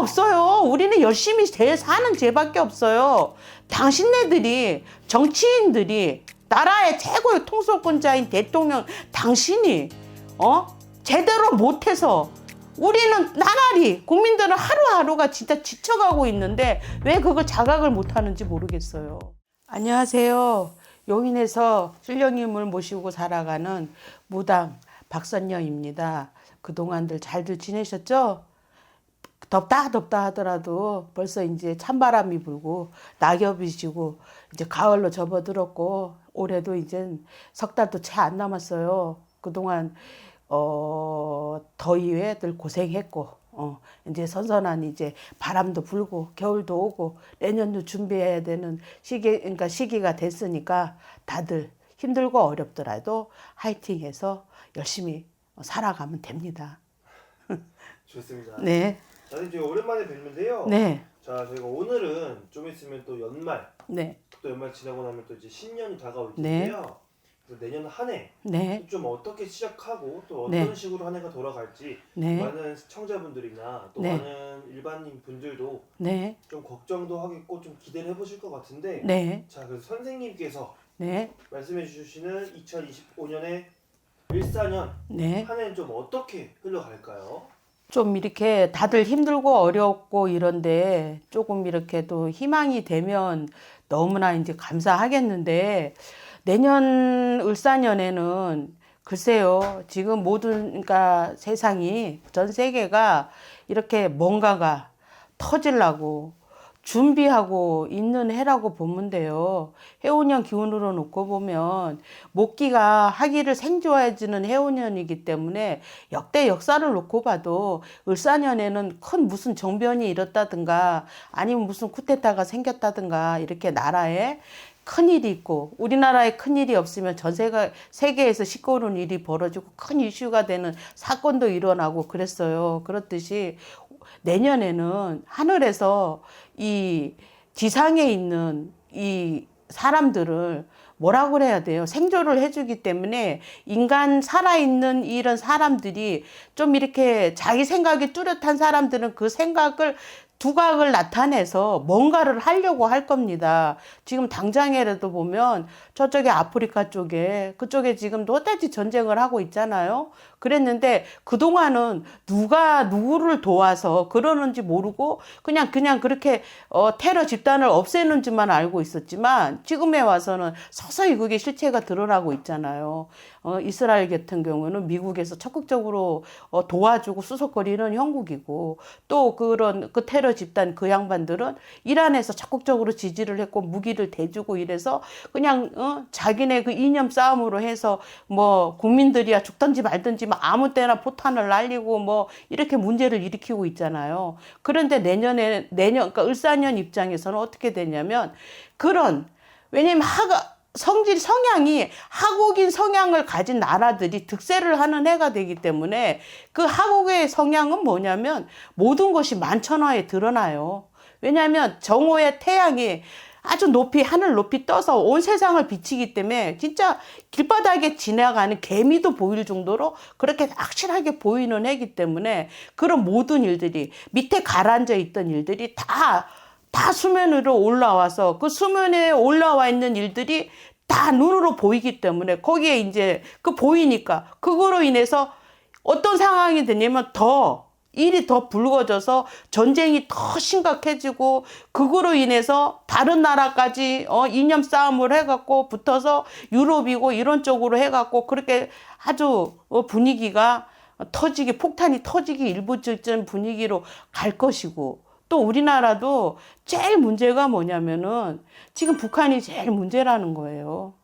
없어요. 우리는 열심히 제 사는 죄밖에 없어요. 당신네들이 정치인들이 나라의 최고의 통솔권자인 대통령 당신이 어 제대로 못해서 우리는 나날이 국민들은 하루하루가 진짜 지쳐가고 있는데 왜 그걸 자각을 못하는지 모르겠어요. 안녕하세요. 용인에서 신령님을 모시고 살아가는 무당 박선녀입니다. 그동안들 잘들 지내셨죠? 덥다 덥다 하더라도 벌써 이제 찬바람이 불고 낙엽이 지고 이제 가을로 접어들었고 올해도 이제 석 달도 채 안 남았어요. 그동안 어 더위에 늘 고생했고 어 이제 선선한 이제 바람도 불고 겨울도 오고 내년도 준비해야 되는 시기 그러니까 시기가 됐으니까 다들 힘들고 어렵더라도 화이팅해서 열심히 살아가면 됩니다. 좋습니다. 네. 자, 이제 오랜만에 뵙는데요. 네. 자, 저희가 오늘은 좀 있으면 또 연말, 네. 또 연말 지나고 나면 또 이제 신년이 다가올 네. 텐데요. 그래서 내년 한해좀 네. 어떻게 시작하고 또 어떤 네. 식으로 한 해가 돌아갈지 네. 많은 시청자분들이나 또 네. 많은 일반인 분들도 네. 좀 걱정도 하겠고 좀 기대를 해보실 것 같은데 네. 자, 그래서 선생님께서 네. 말씀해 주시는 2025년의 일사년 네. 한 해는 좀 어떻게 흘러갈까요? 좀 이렇게 다들 힘들고 어렵고 이런데 조금 이렇게 또 희망이 되면 너무나 이제 감사하겠는데 내년 을사년에는 글쎄요 지금 모든 그러니까 세상이 전 세계가 이렇게 뭔가가 터질라고 준비하고 있는 해라고 보면 돼요. 해운년 기운으로 놓고 보면 목기가 하기를 생조해지는 해운년이기 때문에 역대 역사를 놓고 봐도 을사년에는 큰 무슨 정변이 일었다든가 아니면 무슨 쿠데타가 생겼다든가 이렇게 나라에 큰 일이 있고 우리나라에 큰 일이 없으면 전 세계 세계에서 시끄러운 일이 벌어지고 큰 이슈가 되는 사건도 일어나고 그랬어요. 그렇듯이 내년에는 하늘에서 이 지상에 있는 이 사람들을 뭐라고 그래야 돼요? 생존을 해주기 때문에 인간 살아있는 이런 사람들이 좀 이렇게 자기 생각이 뚜렷한 사람들은 그 생각을 두각을 나타내서 뭔가를 하려고 할 겁니다. 지금 당장이라도 보면 저쪽에 아프리카 쪽에 그쪽에 지금 도대체 전쟁을 하고 있잖아요. 그랬는데 그동안은 누가 누구를 도와서 그러는지 모르고 그냥 그냥 그렇게 어, 테러 집단을 없애는지만 알고 있었지만 지금에 와서는 서서히 그게 실체가 드러나고 있잖아요. 어, 이스라엘 같은 경우는 미국에서 적극적으로 어, 도와주고 수석거리는 형국이고 또 그런 그 테러 집단 그 양반들은 이란에서 적극적으로 지지를 했고 무기를 대주고 이래서 그냥 어, 자기네 그 이념 싸움으로 해서 뭐 국민들이야 죽든지 말든지 뭐 아무 때나 포탄을 날리고 뭐 이렇게 문제를 일으키고 있잖아요. 그런데 내년에 내년 그러니까 을사년 입장에서는 어떻게 되냐면 그런 왜냐면 하가 성질 성향이 하국인 성향을 가진 나라들이 득세를 하는 해가 되기 때문에 그 하국의 성향은 뭐냐면 모든 것이 만천하에 드러나요. 왜냐하면 정오의 태양이 아주 높이 하늘 높이 떠서 온 세상을 비치기 때문에 진짜 길바닥에 지나가는 개미도 보일 정도로 그렇게 확실하게 보이는 해기 때문에 그런 모든 일들이 밑에 가라앉아 있던 일들이 다 다 수면으로 올라와서 그 수면에 올라와 있는 일들이 다 눈으로 보이기 때문에 거기에 이제 그 보이니까 그거로 인해서 어떤 상황이 되냐면 더 일이 더 불거져서 전쟁이 더 심각해지고 그거로 인해서 다른 나라까지 어 이념 싸움을 해갖고 붙어서 유럽이고 이런 쪽으로 해갖고 그렇게 아주 어, 분위기가 터지기 폭탄이 터지기 일부 직전 분위기로 갈 것이고 또 우리나라도 제일 문제가 뭐냐면은 지금 북한이 제일 문제라는 거예요.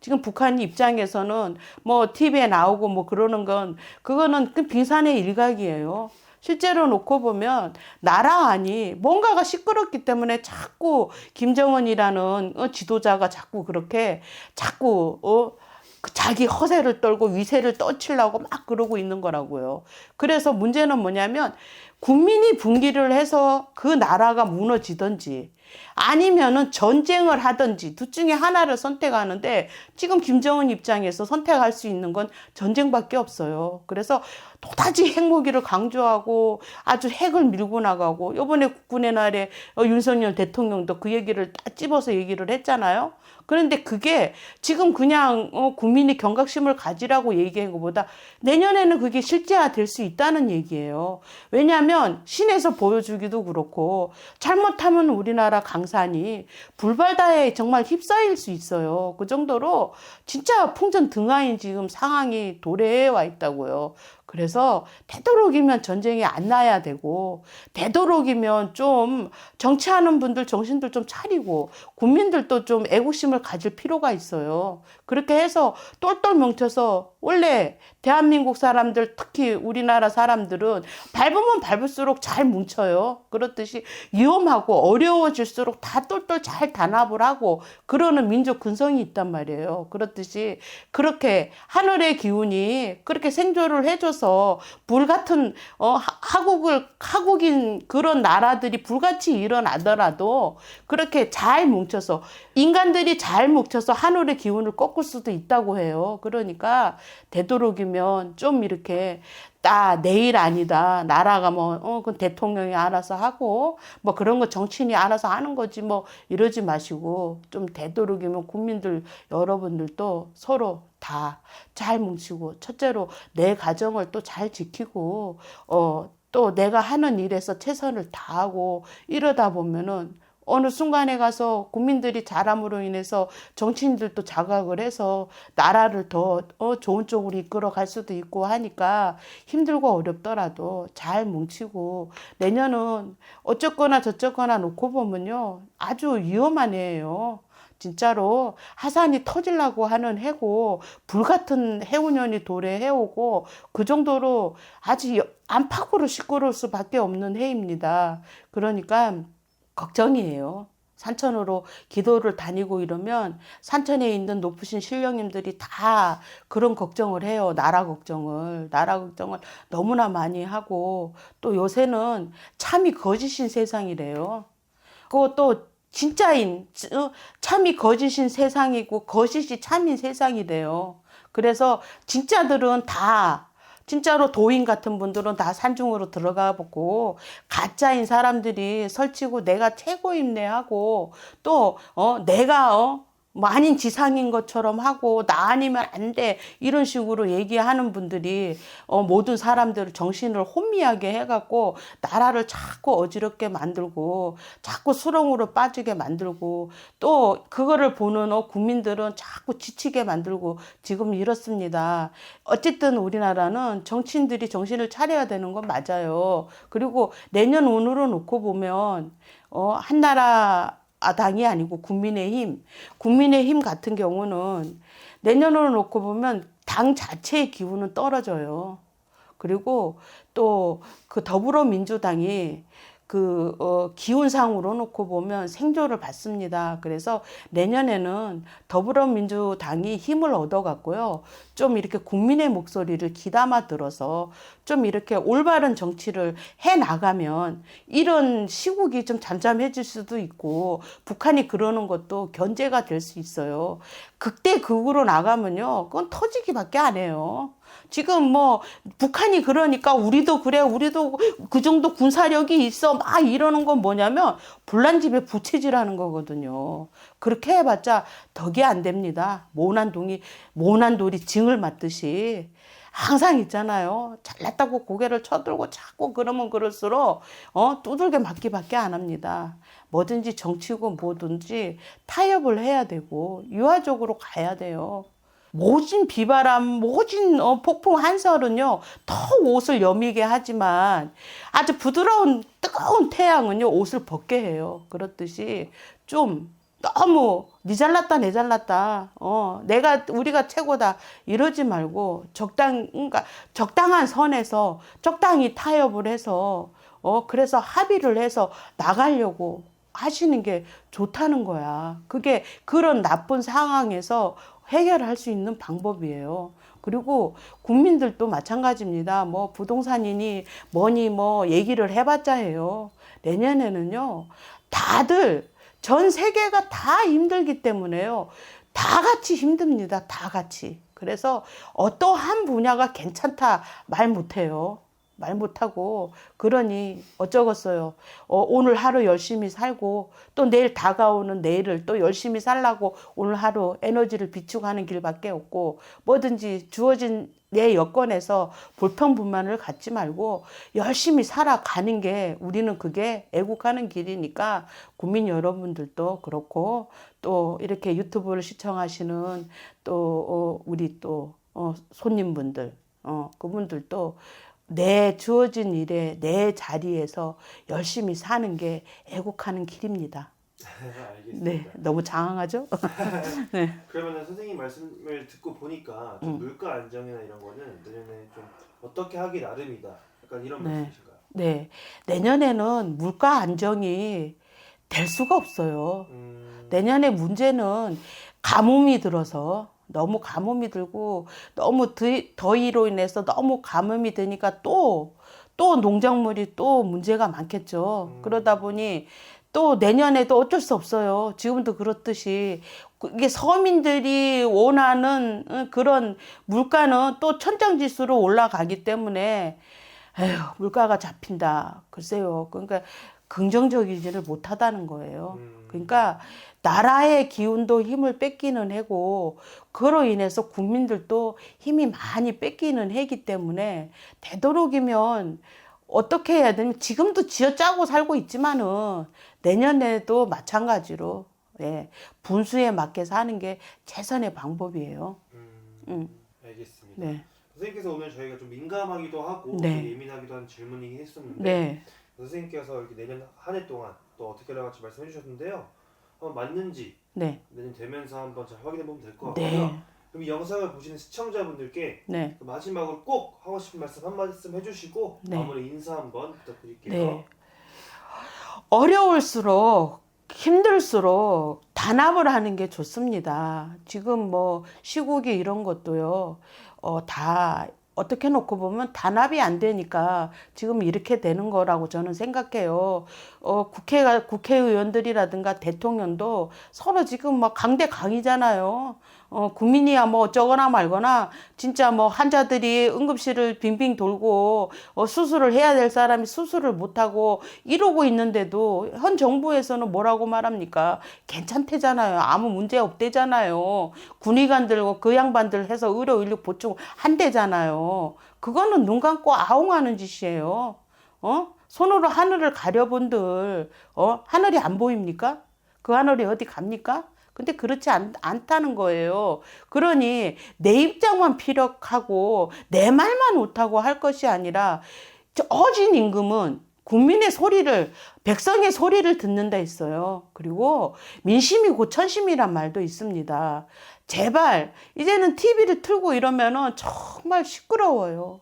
지금 북한 입장에서는 뭐 TV에 나오고 뭐 그러는 건 그거는 그 빙산의 일각이에요. 실제로 놓고 보면 나라 안이 뭔가가 시끄럽기 때문에 자꾸 김정은이라는 어, 지도자가 자꾸 그렇게 자꾸 어, 그 자기 허세를 떨고 위세를 떠치려고 막 그러고 있는 거라고요. 그래서 문제는 뭐냐면 국민이 분기를 해서 그 나라가 무너지든지 아니면은 전쟁을 하든지 둘 중에 하나를 선택하는데 지금 김정은 입장에서 선택할 수 있는 건 전쟁밖에 없어요. 그래서 또다시 핵무기를 강조하고 아주 핵을 밀고 나가고 요번에 국군의 날에 어, 윤석열 대통령도 그 얘기를 딱 집어서 얘기를 했잖아요. 그런데 그게 지금 그냥 어, 국민이 경각심을 가지라고 얘기한 것보다 내년에는 그게 실제화 될 수 있다는 얘기예요. 왜냐하면 신에서 보여주기도 그렇고 잘못하면 우리나라 강산이 불발다에 정말 휩싸일 수 있어요. 그 정도로 진짜 풍전 등하인 지금 상황이 도래해 와 있다고요. 그래서 되도록이면 전쟁이 안 나야 되고 되도록이면 좀 정치하는 분들 정신들 좀 차리고 국민들도 좀 애국심을 가질 필요가 있어요. 그렇게 해서 똘똘 뭉쳐서 원래 대한민국 사람들 특히 우리나라 사람들은 밟으면 밟을수록 잘 뭉쳐요. 그렇듯이 위험하고 어려워질수록 다 똘똘 잘 단합을 하고 그러는 민족 근성이 있단 말이에요. 그렇듯이 그렇게 하늘의 기운이 그렇게 생존을 해줘 서 불 같은 어 하- 하국을 하국인 그런 나라들이 불같이 일어나더라도 그렇게 잘 뭉쳐서 인간들이 잘 뭉쳐서 하늘의 기운을 꺾을 수도 있다고 해요. 그러니까 되도록이면 좀 이렇게 나 내일 아니다. 나라가 뭐, 어, 그 대통령이 알아서 하고, 뭐 그런 거 정치인이 알아서 하는 거지 뭐 이러지 마시고, 좀 되도록이면 국민들 여러분들도 서로 다 잘 뭉치고, 첫째로 내 가정을 또 잘 지키고, 어, 또 내가 하는 일에서 최선을 다하고 이러다 보면은 어느 순간에 가서 국민들이 잘함으로 인해서 정치인들도 자각을 해서 나라를 더 어, 좋은 쪽으로 이끌어 갈 수도 있고 하니까 힘들고 어렵더라도 잘 뭉치고 내년은 어쨌거나 저쨌거나 놓고 보면요 아주 위험한 해예요. 진짜로 하산이 터질라고 하는 해고 불같은 해운년이 도래해오고 그 정도로 아주 여- 안팎으로 시끄러울 수밖에 없는 해입니다. 그러니까 걱정이에요. 산천으로 기도를 다니고 이러면 산천에 있는 높으신 신령님들이 다 그런 걱정을 해요. 나라 걱정을. 나라 걱정을 너무나 많이 하고 또 요새는 참이 거짓인 세상이래요. 그것도 진짜인 어, 참이 거짓인 세상이고 거짓이 참인 세상이래요. 그래서 진짜들은 다 진짜로 도인 같은 분들은 다 산중으로 들어가 보고 가짜인 사람들이 설치고 내가 최고임네 하고 또 어 내가 어 뭐 아닌 지상인 것처럼 하고 나 아니면 안 돼 이런 식으로 얘기하는 분들이 어 모든 사람들을 정신을 혼미하게 해갖고 나라를 자꾸 어지럽게 만들고 자꾸 수렁으로 빠지게 만들고 또 그거를 보는 어 국민들은 자꾸 지치게 만들고 지금 이렇습니다. 어쨌든 우리나라는 정치인들이 정신을 차려야 되는 건 맞아요. 그리고 내년 운으로 놓고 보면 어 한 나라 아, 당이 아니고 국민의힘, 국민의힘 같은 경우는 내년으로 놓고 보면 당 자체의 기운은 떨어져요. 그리고 또 그 더불어민주당이 그 어, 기운상으로 놓고 보면 생조를 받습니다. 그래서 내년에는 더불어민주당이 힘을 얻어갖고요. 좀 이렇게 국민의 목소리를 귀담아 들어서 좀 이렇게 올바른 정치를 해 나가면 이런 시국이 좀 잠잠해질 수도 있고 북한이 그러는 것도 견제가 될 수 있어요. 극대 극으로 나가면요. 그건 터지기밖에 안 해요. 지금 뭐 북한이 그러니까 우리도 그래 우리도 그 정도 군사력이 있어 막 이러는 건 뭐냐면 불난집에 부채질하는 거거든요. 그렇게 해봤자 덕이 안 됩니다. 모난동이 모난돌이 징을 맞듯이 항상 있잖아요. 잘났다고 고개를 쳐들고 자꾸 그러면 그럴수록 어 두들겨 맞기밖에 안 합니다. 뭐든지 정치고 뭐든지 타협을 해야 되고 유화적으로 가야 돼요. 모진 비바람, 모진 어, 폭풍 한설은요, 더 옷을 여미게 하지만 아주 부드러운 뜨거운 태양은요, 옷을 벗게 해요. 그렇듯이 좀 너무 니 잘났다, 내 잘났다, 어, 내가, 우리가 최고다, 이러지 말고 적당, 그러니까 적당한 선에서 적당히 타협을 해서, 어, 그래서 합의를 해서 나가려고 하시는 게 좋다는 거야. 그게 그런 나쁜 상황에서 해결할 수 있는 방법이에요. 그리고 국민들도 마찬가지입니다. 뭐 부동산이니 뭐니 뭐 얘기를 해봤자 해요. 내년에는요, 다들 전 세계가 다 힘들기 때문에요. 다 같이 힘듭니다. 다 같이. 그래서 어떠한 분야가 괜찮다 말 못해요. 말 못하고 그러니 어쩌겠어요. 어, 오늘 하루 열심히 살고 또 내일 다가오는 내일을 또 열심히 살라고 오늘 하루 에너지를 비축하는 길밖에 없고 뭐든지 주어진 내 여건에서 불평불만을 갖지 말고 열심히 살아가는 게 우리는 그게 애국하는 길이니까 국민 여러분들도 그렇고 또 이렇게 유튜브를 시청하시는 또 어, 우리 또 어, 손님분들 어, 그분들도 내 주어진 일에 내 자리에서 열심히 사는 게 애국하는 길입니다. 알겠습니다. 네, 너무 장황하죠? 네. 그러면 선생님 말씀을 듣고 보니까 좀 음. 물가 안정이나 이런 거는 내년에 좀 어떻게 하기 나름이다. 약간 이런 네. 말씀이신가요? 네. 내년에는 물가 안정이 될 수가 없어요. 음, 내년의 문제는 가뭄이 들어서 너무 가뭄이 들고 너무 더- 더위로 인해서 너무 가뭄이 드니까 또, 또 농작물이 또 문제가 많겠죠. 음. 그러다 보니 또 내년에도 어쩔 수 없어요. 지금도 그렇듯이 그- 이게 서민들이 원하는 어, 그런 물가는 또 천장지수로 올라가기 때문에 에휴, 물가가 잡힌다. 글쎄요. 그러니까 긍정적이지를 못하다는 거예요. 음, 그러니까 나라의 기운도 힘을 뺏기는 해고 그로 인해서 국민들도 힘이 많이 뺏기는 해기 때문에 되도록이면 어떻게 해야 되면 지금도 쥐어짜고 살고 있지만은 내년에도 마찬가지로 예, 분수에 맞게 사는 게 최선의 방법이에요. 음, 음. 알겠습니다. 네. 선생님께서 오늘 저희가 좀 민감하기도 하고 네. 좀 예민하기도 한 질문이긴 했었는데 네. 선생님께서 이렇게 내년 한 해 동안 또 어떻게 나갈지 말씀해 주셨는데요. 한번 맞는지 네. 내년 되면서 한번 잘 확인해 보면 될 것 같고요. 네. 그럼 이 영상을 보시는 시청자분들께 네. 그 마지막으로 꼭 하고 싶은 말씀 한 말씀 해주시고 네. 마무리 인사 한번 부탁드릴게요. 네. 어려울수록 힘들수록 단합을 하는 게 좋습니다. 지금 뭐 시국이 이런 것도요, 어, 다 어떻게 놓고 보면 단합이 안 되니까 지금 이렇게 되는 거라고 저는 생각해요. 어, 국회가, 국회의원들이라든가 대통령도 서로 지금 막 강대 강이잖아요. 어, 국민이야 뭐 어쩌거나 말거나 진짜 뭐 환자들이 응급실을 빙빙 돌고 어, 수술을 해야 될 사람이 수술을 못하고 이러고 있는데도 현 정부에서는 뭐라고 말합니까? 괜찮대잖아요. 아무 문제 없대잖아요. 군의관들, 그 양반들 해서 의료 인력 보충 한대잖아요. 그거는 눈 감고 아웅하는 짓이에요. 어? 손으로 하늘을 가려본들, 어? 하늘이 안 보입니까? 그 하늘이 어디 갑니까? 근데 그렇지 않, 않다는 거예요. 그러니 내 입장만 피력하고 내 말만 옳다고 할 것이 아니라 저 어진 임금은 국민의 소리를 백성의 소리를 듣는다 했어요. 그리고 민심이 고 천심이란 말도 있습니다. 제발 이제는 TV를 틀고 이러면은 정말 시끄러워요.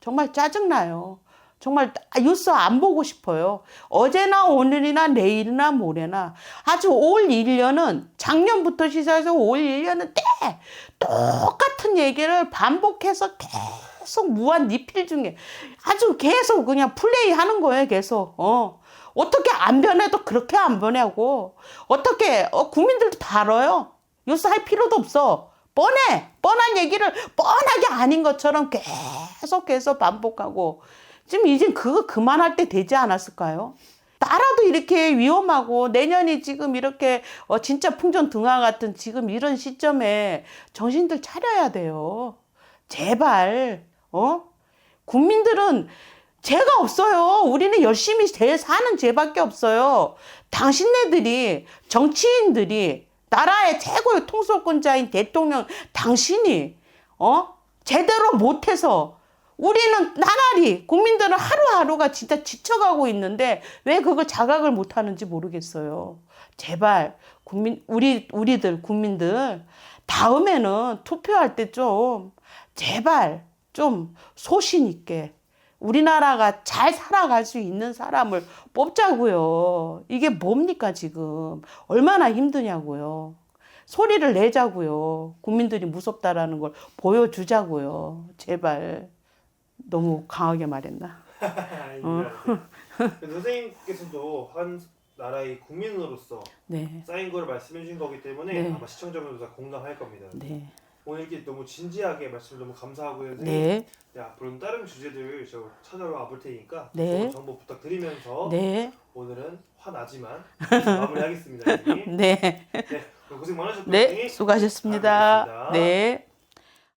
정말 짜증나요. 정말 뉴스 안 보고 싶어요. 어제나 오늘이나 내일이나 모레나 아주 올 1년은 작년부터 시작해서 올 1년은 때 똑같은 얘기를 반복해서 계속 무한 리필 중에 아주 계속 그냥 플레이 하는 거예요, 계속. 어. 어떻게 안 변해도 그렇게 안 변하고 어떻게 어, 국민들도 다 알아요. 뉴스 할 필요도 없어. 뻔해. 뻔한 얘기를 뻔하게 아닌 것처럼 계속해서 반복하고 지금 이젠 그거 그만할 때 되지 않았을까요? 나라도 이렇게 위험하고 내년이 지금 이렇게 어 진짜 풍전 등화 같은 지금 이런 시점에 정신들 차려야 돼요. 제발 어 국민들은 죄가 없어요. 우리는 열심히 제 사는 죄밖에 없어요. 당신네들이 정치인들이 나라의 최고의 통솔권자인 대통령 당신이 어 제대로 못해서 우리는 나날이 국민들은 하루하루가 진짜 지쳐가고 있는데 왜 그걸 자각을 못하는지 모르겠어요. 제발 국민 우리 우리들 국민들 다음에는 투표할 때 좀 제발 좀 소신 있게 우리나라가 잘 살아갈 수 있는 사람을 뽑자고요. 이게 뭡니까 지금 얼마나 힘드냐고요. 소리를 내자고요. 국민들이 무섭다라는 걸 보여주자고요. 제발. 너무 강하게 말했나? 근데 선생님께서도 한 나라의 국민으로서 네. 쌓인 걸 말씀해 주신 거기 때문에 네. 아마 시청자분들도 다 공감할 겁니다. 네. 오늘 이렇게 너무 진지하게 말씀 너무 감사하고요. 네. 네, 앞으로는 다른 주제들 저 찾아와 볼 테니까 네. 정보 부탁드리면서 네. 오늘은 화나지만 마무리하겠습니다. 네. 네, 고생 많으셨고요. 네. 수고하셨습니다. 네.